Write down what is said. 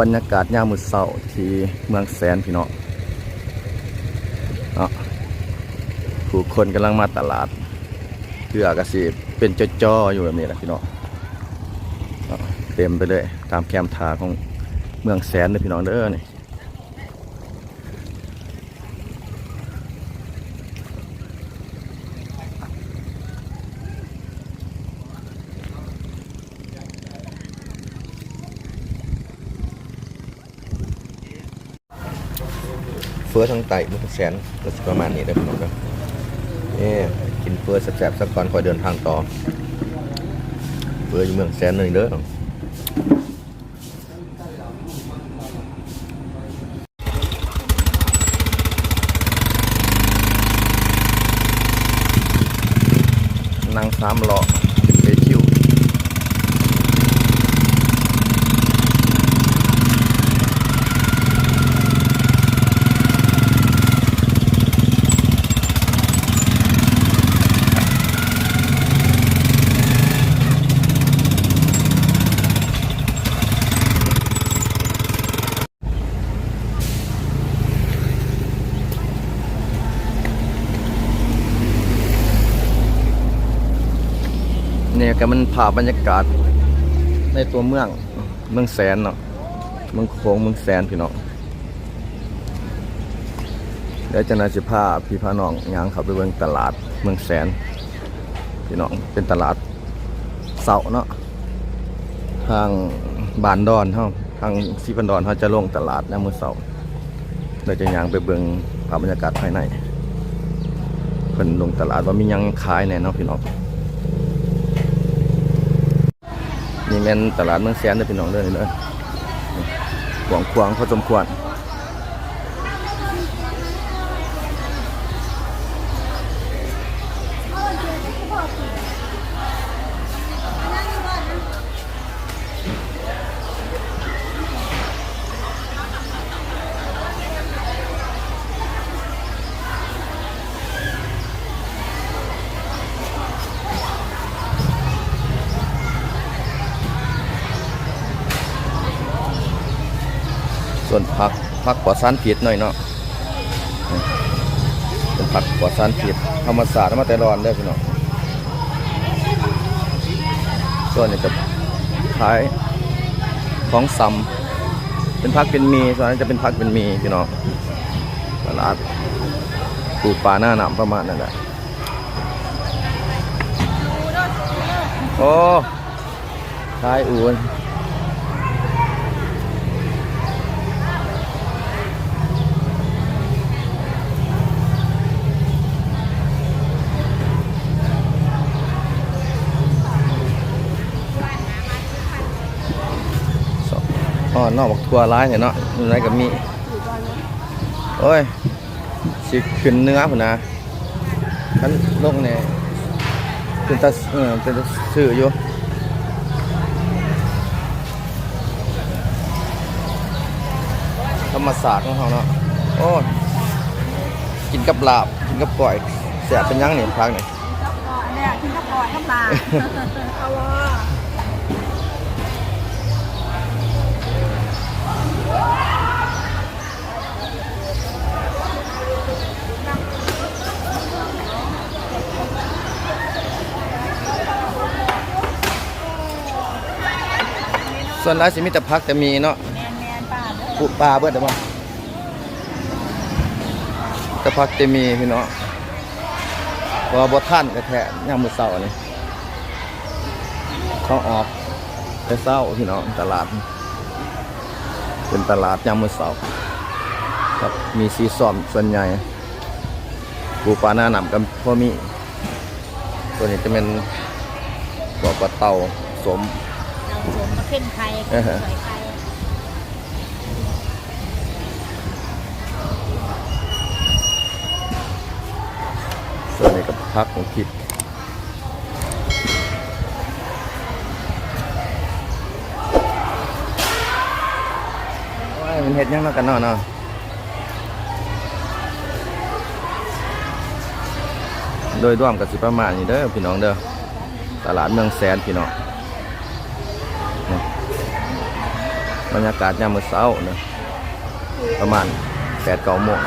บรรยากาศยามมื้อเช้าที่เมืองแสนพี่น้องเนาะผู้คนกำลังมาตลาดเพื่อกระสีเป็นจ้อๆอยู่แบบนี้แหละพี่น้องเต็มไปเลยตามแคมทาของเมืองแสนเลยพี่น้องเด้อนี่ เฟือทางไตมืองแสนก็ประมาณนี้เด้อพี่น้องเนี่กินเฟือแซ่บๆสักก่อนคอยเดินทางต่อเฟืออยู่เมืองแสนเลยเด้อนั่งสามล้อเอคิวเนี่ยก็มันภาพบรรยากาศ ในตัวเมืองเมืองแสนเนาะเมืองโค้งเมืองแสนพี่น้องเดี๋ยวจะนาสิพาพี่พาน้องยางเขาไปเบิ่งตลาดเมืองแสน พี่น้องเป็นตลาดเสาเนาะทางบานดอนเฮาทางซีพันดอนเขาจะลงตลาดในมือเสาเดี๋ยวจะย่างไปเบิ่งภาพบรรยากาศภายในเพิ่นลงตลาดว่ามียังขายแน่เนาะพี่น้อง นี่แม่นตลาดเมืองแสนเด้อพี่น้องเด้อนี่เด้อขวางขวางพอสมควร ส่วนผักผักปลอดสารพิษหน่อยเนาะเป็นผักปลอดสารพิษธรรมศาสตร์มาแต่ร้อนเด้อพี่น้องส่วนนี้จะขายของซ้ำเป็นผักเป็นมีส่วนนั้นจะเป็นผักเป็นมีพี่น้องตลาดปลูกปลาหน้าหนามประมาณนั้นแหละโอ้ขายอูน อ๋อนอกบอกทัวร้ายเนี่ยเนาะอยู่ไหนกับมีโอ้ยสิขึ้นเนื้อพุ่นนะฉันลงเนี่ยเป็นตาเออเป็นตาซื้ออยู่ธรรมศาสตร์ของเขาเนาะโอ้ยกินกับลาบกินกับก่อยแสบเป็นยังนี่พักนี่เนี่ยกินข้าวปล่อยข้าวปลาเอาวะ ส่วนร้ายสิมีแต่พักแต่มีเนาะแมนแมนป้าเด้อปุปลาเบิดเด้อบ่แต่พักแต่มีพี่น้องเพราะว่าบ่ทันกระแทะยามมื้อเช้านี่เขาออกแต่เช้าพี่น้องตลาด เป็นตลาดยามมื้อเช้าครับมีสีส้มส่วนใหญ่ปูปลาหน้าหนำกับพวกมีตัวนี้จะเป็นปลาปลาเต่าสมเราสวมมาขึ้นไข่เออสวยไข่ส่วนนี้กับพักของคิด โอ้ยมันเห็ดยังนะกันนาะเนาะโดยรวมกับสิประมาณนี้เด้อพี่น้องเด้อตลาดเมืองแสนพี่น้องบรรยากาศยามมื้อเช้านะประมาณ8-9โมง